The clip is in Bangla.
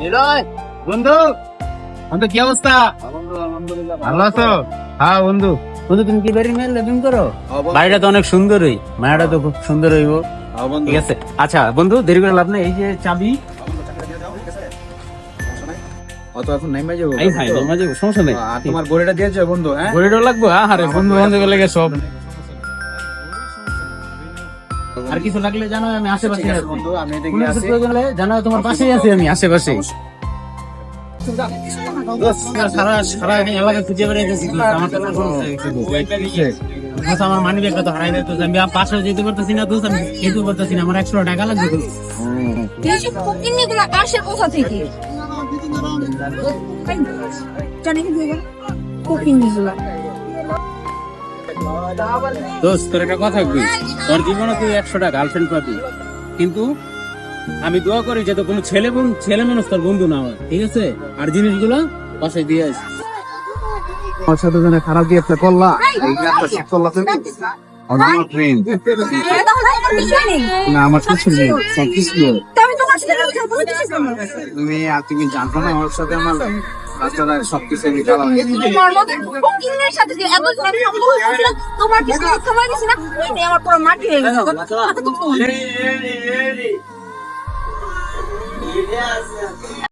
নিলয় বন্ধু। বন্ধু কি অবস্থা? ভালো আছো? হ্যাঁ বন্ধু। বন্ধু তুমি কি বাড়ি মেয়ে লিভিং করো? বাড়িটা তো অনেক সুন্দরই। মায়াটা তো খুব সুন্দর হইব। ঠিক আছে। আচ্ছা বন্ধু দেরি করে লাভ নেই। এই যে চাবি। অত এখন নেমে যাব এই ভাই মাঝে সমস্যা নেই। তোমার গড়িটা দিয়েছে বন্ধু হ্যাঁ? ঘড়িটাও লাগবো? আরে বন্ধু বান্ধব লাগে সব। আর কিছু লাগলে জানো আমি আশেপাশে আছি। বন্ধু আমি এদিকে কিছু প্রয়োজন হলে জানো তোমার পাশেই আছি আমি আশেপাশে সারা সারা এলাকা খুঁজে বেড়াইতেছি আমার তো আমার মানি তো হারাই আমি যেতে পারতেছি না দোস্ত আমি যেতে পারতেছি না। আমার একশো টাকা লাগবে। এইসব আসে কোথা থেকে? তোর একটা কথা কই? তোর জীবনে তুই একশো টাকা গার্লফ্রেন্ড পাবি কিন্তু আমি দোয়া করি যাতে কোনো ছেলে বোন ছেলে মানুষ তোর বন্ধু না হয় ঠিক আছে? আর জিনিসগুলো বাসায় দিয়ে আসি। আমার সাথে যেন খারাপ দিয়ে একটা করলা। তুমি। আমার না কিছু নেই। সব কিছু। তুমি আর তুমি জানতো না আমার সাথে আমার রাস্তাটা সবকিছু আমি চালাম তোমার মতো ফকিন্নির সাথে যে এত তোমার কিছু সময় দিছি না ওই আমার পুরো মাটি হয়ে গেছে।